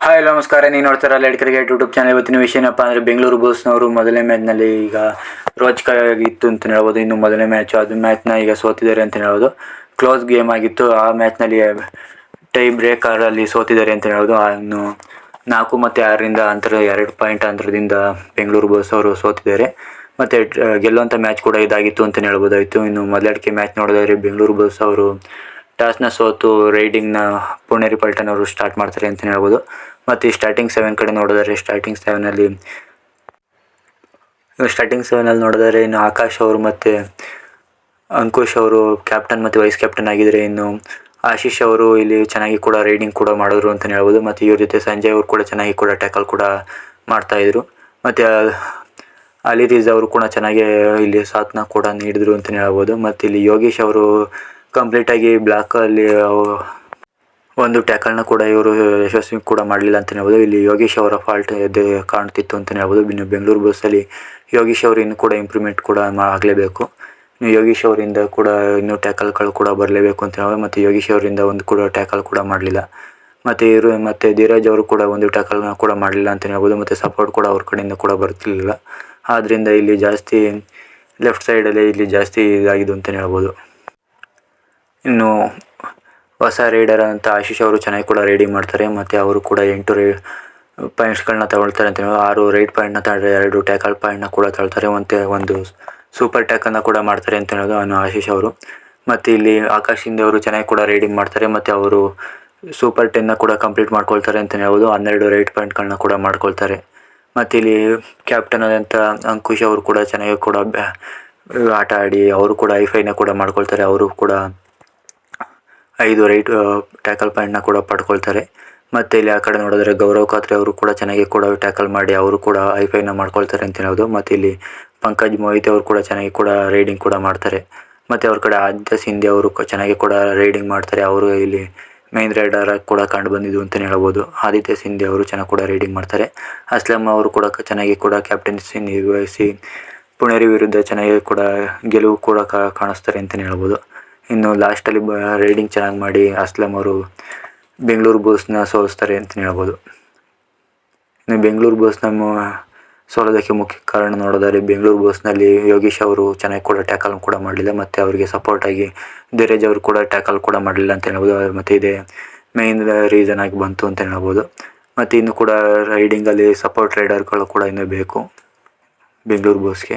Hi ನಮಸ್ಕಾರ. ನೀವು ನೋಡ್ತಾರ ಲೆಡ್ ಕ್ರಿಕೆಟ್ ಯೂಟ್ಯೂಬ್ ಚಾನಲ್ ಇವತ್ತಿನ ವಿಷಯ ಏನಪ್ಪ ಅಂದರೆ ಬೆಂಗಳೂರು ಬೋಸ್ನವರು ಮೊದಲನೇ ಮ್ಯಾಚ್ನಲ್ಲಿ ಈಗ ರೋಚಕವಾಗಿತ್ತು ಅಂತ ಹೇಳ್ಬೋದು. ಇನ್ನು ಮೊದಲನೇ ಮ್ಯಾಚು ಅದು ಮ್ಯಾಚ್ನ ಈಗ ಸೋತಿದ್ದಾರೆ ಅಂತ ಹೇಳ್ಬೋದು. ಕ್ಲೋಸ್ ಗೇಮ್ ಆಗಿತ್ತು. ಆ ಮ್ಯಾಚ್ನಲ್ಲಿ ಟೈ ಬ್ರೇಕರಲ್ಲಿ ಸೋತಿದ್ದಾರೆ ಅಂತ ಹೇಳ್ಬೋದು. ಇನ್ನು ನಾಲ್ಕು ಮತ್ತು ಆರರಿಂದ ಅಂತರ, ಎರಡು ಪಾಯಿಂಟ್ ಅಂತರದಿಂದ ಬೆಂಗಳೂರು ಬುಲ್ಸ್ ಅವರು ಸೋತಿದ್ದಾರೆ. ಮತ್ತು ಗೆಲ್ಲುವಂಥ ಮ್ಯಾಚ್ ಕೂಡ ಇದಾಗಿತ್ತು ಅಂತಲೇ ಹೇಳ್ಬೋದಾಯಿತು ಇನ್ನು ಮೊದಲಡಿಕೆ ಮ್ಯಾಚ್ ನೋಡಿದ್ರೆ ಬೆಂಗಳೂರು ಬೋಸ್ ಅವರು ಟಾಸ್ನ ಸೋತು ರೈಡಿಂಗ್ನ ಪುಣೇರಿ ಪಲ್ಟನ್ ಅವರು ಸ್ಟಾರ್ಟ್ ಮಾಡ್ತಾರೆ ಅಂತಲೇ ಹೇಳ್ಬೋದು. ಮತ್ತು ಈ ಸ್ಟಾರ್ಟಿಂಗ್ ಸೆವೆನ್ ಕಡೆ ನೋಡಿದರೆ ಸ್ಟಾರ್ಟಿಂಗ್ ಸೆವೆನಲ್ಲಿ ಸ್ಟಾರ್ಟಿಂಗ್ ಸೆವೆನಲ್ಲಿ ನೋಡಿದರೆ ಇನ್ನು ಆಕಾಶ್ ಅವರು ಮತ್ತು ಅಂಕುಶ್ ಅವರು ಕ್ಯಾಪ್ಟನ್ ಮತ್ತು ವೈಸ್ ಕ್ಯಾಪ್ಟನ್ ಆಗಿದ್ರೆ ಇನ್ನು ಆಶೀಶ್ ಅವರು ಇಲ್ಲಿ ಚೆನ್ನಾಗಿ ಕೂಡ ರೈಡಿಂಗ್ ಕೂಡ ಮಾಡಿದ್ರು ಅಂತಲೇ ಹೇಳ್ಬೋದು. ಮತ್ತು ಇವ್ರ ಜೊತೆ ಸಂಜಯ್ ಅವರು ಕೂಡ ಚೆನ್ನಾಗಿ ಕೂಡ ಟ್ಯಾಕಲ್ ಕೂಡ ಮಾಡ್ತಾಯಿದ್ರು ಮತ್ತು ರೀಸ್ ಅವರು ಕೂಡ ಚೆನ್ನಾಗಿ ಇಲ್ಲಿ ಸಾಥ್ನ ಕೂಡ ನೀಡಿದ್ರು ಅಂತಲೇ ಹೇಳ್ಬೋದು. ಮತ್ತು ಇಲ್ಲಿ ಯೋಗೇಶ್ ಅವರು ಕಂಪ್ಲೀಟಾಗಿ ಬ್ಲಾಕಲ್ಲಿ ಒಂದು ಟ್ಯಾಕಲ್ನ ಕೂಡ ಇವರು ಯಶಸ್ವಿ ಕೂಡ ಮಾಡಲಿಲ್ಲ ಅಂತಲೇ ಹೇಳ್ಬೋದು. ಇಲ್ಲಿ ಯೋಗೇಶ್ ಅವರ ಫಾಲ್ಟ್ ಎದ್ದು ಕಾಣ್ತಿತ್ತು ಅಂತಲೇ ಹೇಳ್ಬೋದು. ಇನ್ನು ಬೆಂಗಳೂರು ಬಸ್ಸಲ್ಲಿ ಯೋಗೇಶ್ ಅವರು ಇನ್ನು ಕೂಡ ಇಂಪ್ರೂವ್ಮೆಂಟ್ ಕೂಡ ಆಗಲೇಬೇಕು. ಇನ್ನು ಯೋಗೇಶ್ ಅವರಿಂದ ಕೂಡ ಇನ್ನೂ ಟ್ಯಾಕಲ್ಗಳು ಕೂಡ ಬರಲೇಬೇಕು ಅಂತ ಹೇಳ್ಬೋದು. ಮತ್ತು ಯೋಗೇಶ್ ಅವರಿಂದ ಒಂದು ಕೂಡ ಟ್ಯಾಕಲ್ ಕೂಡ ಮಾಡಲಿಲ್ಲ. ಮತ್ತು ಇವರು, ಮತ್ತು ಧೀರಜ್ ಅವರು ಕೂಡ ಒಂದು ಟ್ಯಾಕಲ್ನ ಕೂಡ ಮಾಡಲಿಲ್ಲ ಅಂತಲೇ ಹೇಳ್ಬೋದು. ಮತ್ತು ಸಪೋರ್ಟ್ ಕೂಡ ಅವ್ರ ಕಡೆಯಿಂದ ಕೂಡ ಬರ್ತಿರಲಿಲ್ಲ. ಆದ್ದರಿಂದ ಇಲ್ಲಿ ಜಾಸ್ತಿ ಲೆಫ್ಟ್ ಸೈಡಲ್ಲೇ ಇಲ್ಲಿ ಜಾಸ್ತಿ ಇದಾಗಿದೆ ಅಂತಲೇ ಹೇಳ್ಬೋದು. ಇನ್ನು ಹೊಸ ರೈಡರ್ ಅಂತ ಆಶೀಶ್ ಅವರು ಚೆನ್ನಾಗಿ ಕೂಡ ರೈಡಿಂಗ್ ಮಾಡ್ತಾರೆ. ಮತ್ತು ಅವರು ಕೂಡ ಎಂಟು ರೈ ಪಾಯಿಂಟ್ಸ್ಗಳನ್ನ ತಗೊಳ್ತಾರೆ ಅಂತ ಆರು ರೈಡ್ ಪಾಯಿಂಟ್ನ ತಗೊಂಡ್ರೆ ಎರಡು ಟ್ಯಾಕಲ್ ಪಾಯಿಂಟ್ನ ಕೂಡ ತಗೊಳ್ತಾರೆ. ಮತ್ತು ಒಂದು ಸೂಪರ್ ಟ್ಯಾಕನ್ನ ಕೂಡ ಮಾಡ್ತಾರೆ ಅಂತ ಹೇಳೋದು ಅವನು ಆಶೀಶ್ ಅವರು. ಮತ್ತು ಇಲ್ಲಿ ಆಕಾಶ್ ಅವರು ಚೆನ್ನಾಗಿ ಕೂಡ ರೈಡಿಂಗ್ ಮಾಡ್ತಾರೆ. ಮತ್ತು ಅವರು ಸೂಪರ್ ಟೆನ್ನ ಕೂಡ ಕಂಪ್ಲೀಟ್ ಮಾಡ್ಕೊಳ್ತಾರೆ ಅಂತಲೇ ಹೇಳ್ಬೋದು. ಹನ್ನೆರಡು ರೈಟ್ ಪಾಯಿಂಟ್ಗಳನ್ನ ಕೂಡ ಮಾಡ್ಕೊಳ್ತಾರೆ. ಮತ್ತು ಇಲ್ಲಿ ಕ್ಯಾಪ್ಟನ್ ಆದಂಥ ಅಂಕುಶ್ ಅವರು ಕೂಡ ಚೆನ್ನಾಗಿ ಕೂಡ ಆಟ ಆಡಿ ಅವರು ಕೂಡ ಐಫೈನ ಕೂಡ ಮಾಡ್ಕೊಳ್ತಾರೆ. ಅವರು ಕೂಡ ಐದು ರೈಟ್ ಟ್ಯಾಕಲ್ ಪಾಯಿಂಟ್ನ ಕೂಡ ಪಡ್ಕೊಳ್ತಾರೆ. ಮತ್ತು ಇಲ್ಲಿ ಆ ಕಡೆ ನೋಡಿದ್ರೆ ಗೌರವ್ ಖಾತ್ರಿ ಅವರು ಕೂಡ ಚೆನ್ನಾಗಿ ಕೂಡ ಟ್ಯಾಕಲ್ ಮಾಡಿ ಅವರು ಕೂಡ ಐ ಫೈನ ಮಾಡ್ಕೊಳ್ತಾರೆ ಅಂತ ಹೇಳೋದು. ಮತ್ತು ಇಲ್ಲಿ ಪಂಕಜ್ ಮೋಹಿತ್ ಅವರು ಕೂಡ ಚೆನ್ನಾಗಿ ಕೂಡ ರೈಡಿಂಗ್ ಕೂಡ ಮಾಡ್ತಾರೆ. ಮತ್ತು ಅವ್ರ ಕಡೆ ಆದಿತ್ಯ ಸಿಂಧೆ ಅವರು ಚೆನ್ನಾಗಿ ಕೂಡ ರೈಡಿಂಗ್ ಮಾಡ್ತಾರೆ. ಅವರು ಇಲ್ಲಿ ಮೈನ್ ರೈಡರ್ ಕೂಡ ಕಂಡು ಬಂದಿದ್ದು ಅಂತಲೇ ಹೇಳ್ಬೋದು. ಆದಿತ್ಯ ಸಿಂಧೆ ಅವರು ಚೆನ್ನಾಗಿ ಕೂಡ ರೈಡಿಂಗ್ ಮಾಡ್ತಾರೆ. ಅಸ್ಲಂ ಅವರು ಕೂಡ ಚೆನ್ನಾಗಿ ಕೂಡ ಕ್ಯಾಪ್ಟನ್ಸಿ ನಿರ್ವಹಿಸಿ ಪುಣೇರಿ ವಿರುದ್ಧ ಚೆನ್ನಾಗಿ ಕೂಡ ಗೆಲುವು ಕೂಡ ಕಾಣಿಸ್ತಾರೆ ಅಂತಲೇ ಹೇಳ್ಬೋದು. ಇನ್ನು ಲಾಸ್ಟಲ್ಲಿ ಬ ರೈಡಿಂಗ್ ಚೆನ್ನಾಗಿ ಮಾಡಿ ಅಸ್ಲಂ ಅವರು ಬೆಂಗಳೂರು ಬುಲ್ಸ್ನ ಸೋಲಿಸ್ತಾರೆ ಅಂತಲೇ ಹೇಳ್ಬೋದು. ಇನ್ನು ಬೆಂಗಳೂರು ಬಸ್ನ ಸೋಲೋದಕ್ಕೆ ಮುಖ್ಯ ಕಾರಣ ನೋಡೋದಾದ್ರೆ ಬೆಂಗಳೂರು ಬಸ್ನಲ್ಲಿ ಯೋಗೀಶ್ ಅವರು ಚೆನ್ನಾಗಿ ಕೂಡ ಟ್ಯಾಕಲ್ ಕೂಡ ಮಾಡಲಿಲ್ಲ, ಮತ್ತು ಅವರಿಗೆ ಸಪೋರ್ಟಾಗಿ ಧೀರಜ್ ಅವರು ಕೂಡ ಟ್ಯಾಕಲ್ ಕೂಡ ಮಾಡಲಿಲ್ಲ ಅಂತ ಹೇಳ್ಬೋದು. ಮತ್ತು ಇದೇ ಮೇಯ್ನ್ ರೀಸನ್ ಆಗಿ ಬಂತು ಅಂತ ಹೇಳ್ಬೋದು. ಮತ್ತು ಇನ್ನು ಕೂಡ ರೈಡಿಂಗಲ್ಲಿ ಸಪೋರ್ಟ್ ರೈಡರ್ಗಳು ಕೂಡ ಇನ್ನೂ ಬೇಕು ಬೆಂಗಳೂರು ಬಸ್ಗೆ